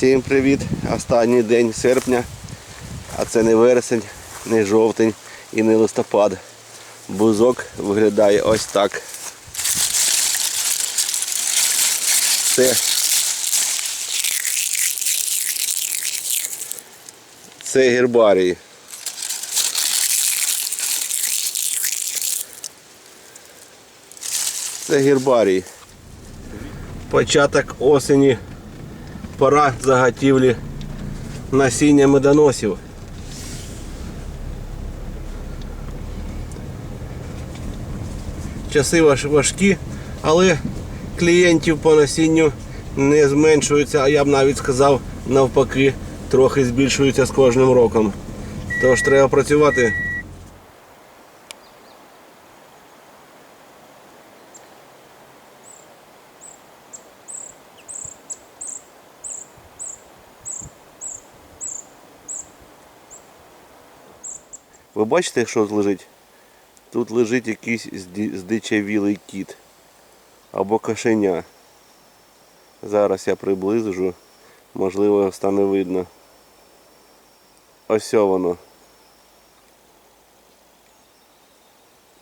Всім привіт! Останній день серпня, а це не вересень, не жовтень і не листопад. Бузок виглядає ось так. Це, це гербарій. Це гербарій. Початок осені пора заготівлі насіння медоносів. Часи важ- важкі, але клієнтів по насінню не зменшуються, а я б навіть сказав, навпаки, трохи збільшуються з кожним роком. Тож треба працювати. Ви бачите, що лежить? Тут лежить якийсь здичавілий кіт або кошеня. Зараз я приближу, можливо стане видно. Ось воно.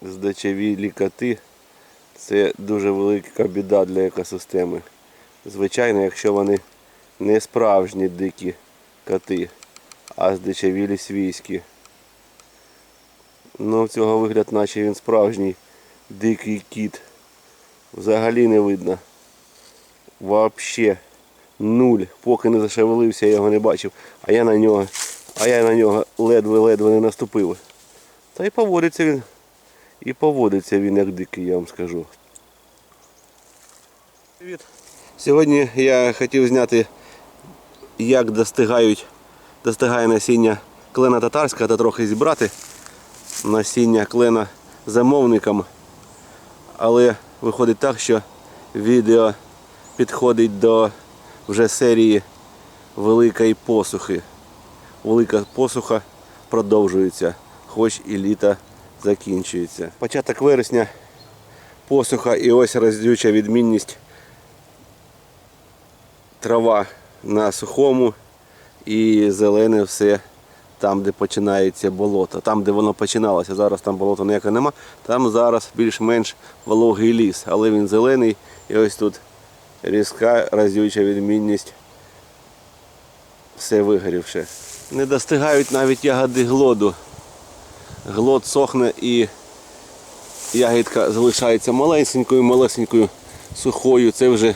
Здичавілі коти це дуже велика біда для екосистеми. Звичайно, якщо вони не справжні дикі коти, а здичавілі свійські. Ну, в цього вигляд, наче він справжній дикий кіт. Взагалі не видно. Вообще нуль. Поки не зашевелився, я його не бачив. А я на нього, а я на нього ледве-ледве не наступив. Та й поводиться він. І поводиться він як дикий, я вам скажу. Привіт. Сьогодні я хотів зняти, як достигають, достигає насіння клена татарська та трохи зібрати насіння клена замовникам. Але виходить так, що відео підходить до вже серії Великої посухи. Велика посуха продовжується, хоч і літо закінчується. Початок вересня посуха і ось роздюча відмінність. Трава на сухому і зелене все там, де починається болото. Там, де воно починалося, зараз там болота ніякого нема. Там зараз більш-менш вологий ліс, але він зелений. І ось тут різка роздюча відмінність. Все вигорівше. Не достигають навіть ягоди глоду. Глод сохне і ягідка залишається малесенькою, малесенькою, сухою. Це вже,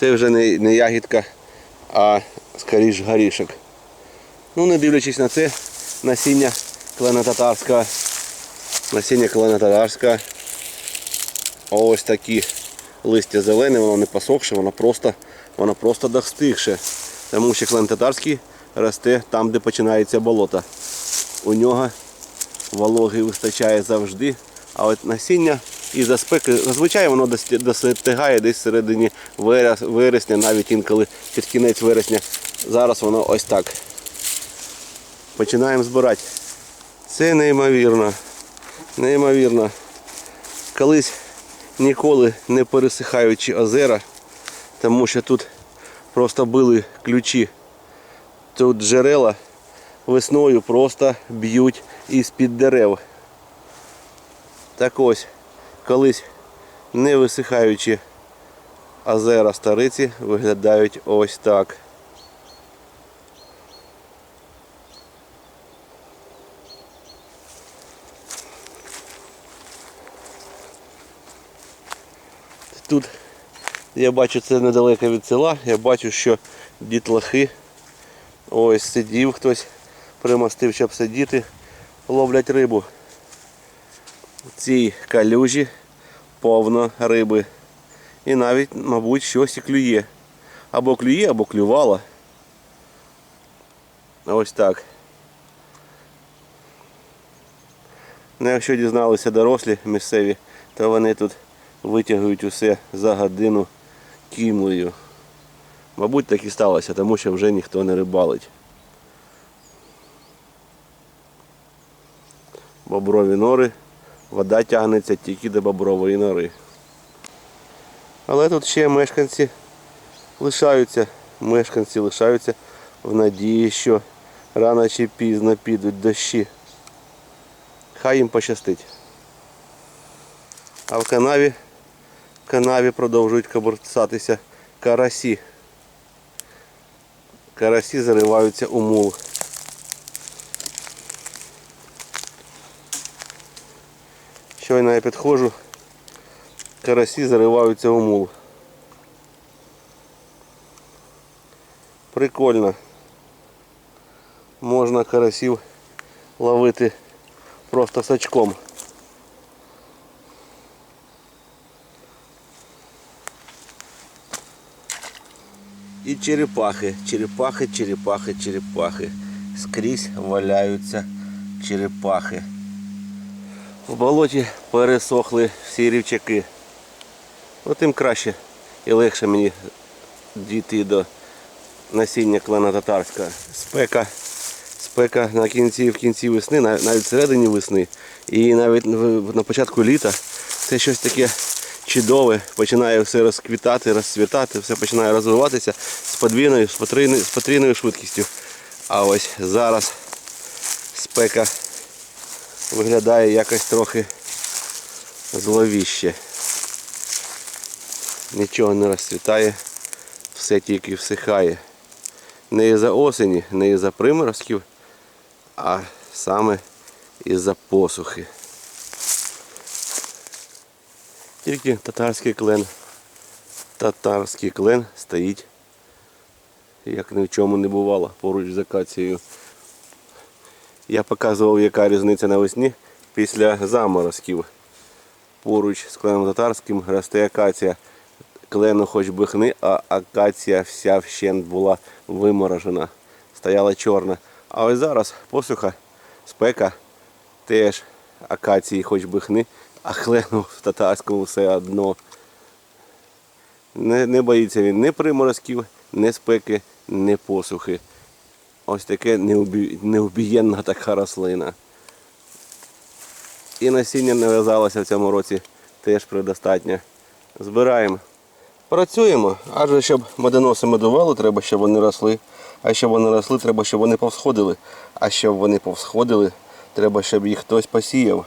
це вже не, не ягідка, а скоріш горішок. Ну, не дивлячись на це, насіння клена татарська. Насіння клена татарська. Ось такі листя зелене, воно не посохше, воно просто, воно просто достигше. Тому що клен татарський росте там, де починається болото. У нього вологи вистачає завжди, а от насіння із-за спеки, зазвичай воно достигає десь в середині вересня, навіть інколи під кінець вересня. Зараз воно ось так. Починаємо збирати. Це неймовірно. Неймовірно. Колись ніколи не пересихаючи озера, тому що тут просто били ключі. Тут джерела весною просто б'ють із-під дерев. Так ось, колись не висихаючи озера стариці виглядають ось так. Тут я бачу це недалеко від села, я бачу, що дітлахи ось сидів хтось, примостив, щоб сидіти, ловлять рибу. В цій калюжі повно риби. І навіть, мабуть, щось і клює. Або клює, або клювало. Ось так. Ну, якщо дізналися дорослі місцеві, то вони тут витягують усе за годину кімлею. Мабуть, так і сталося, тому що вже ніхто не рибалить. Боброві нори, вода тягнеться тільки до бобрової нори. Але тут ще мешканці лишаються мешканці лишаються в надії, що рано чи пізно підуть дощі. Хай їм пощастить. А в канаві, канаві продовжують кабурсатися карасі. Карасі зариваються у мул. Щойно я підходжу, карасі зариваються у мул. Прикольно. Можна карасів ловити просто сачком. І черепахи, черепахи, черепахи, черепахи. Скрізь валяються черепахи. В болоті пересохли всі рівчаки. Ну, тим краще і легше мені дійти до насіння клена татарська. Спека, спека на кінці в кінці весни, навіть всередині весни. І навіть на початку літа це щось таке чудове, починає все розквітати, розцвітати, все починає розвиватися з подвійною, з потрійною, з потрійною швидкістю. А ось зараз спека виглядає якось трохи зловіще. Нічого не розцвітає, все тільки всихає. Не із-за осені, не із-за приморозків, а саме із-за посухи. Тільки татарський клен. Татарський клен стоїть, як ні в чому не бувало, поруч з акацією. Я показував, яка різниця навесні після заморозків. Поруч з кленом татарським росте акація. Клену хоч би хни, а акація вся вщент була виморожена. Стояла чорна. А ось зараз посуха, спека, теж акації хоч би хни, а клену в татарському все одно. Не, не боїться він ні приморозків, ні спеки, ні посухи. Ось таке неубі... неубієнна така рослина. І насіння не в'язалося в цьому році теж предостатньо. Збираємо. Працюємо, адже щоб медоноси медували, треба, щоб вони росли. А щоб вони росли, треба, щоб вони повсходили. А щоб вони повсходили, треба, щоб їх хтось посіяв.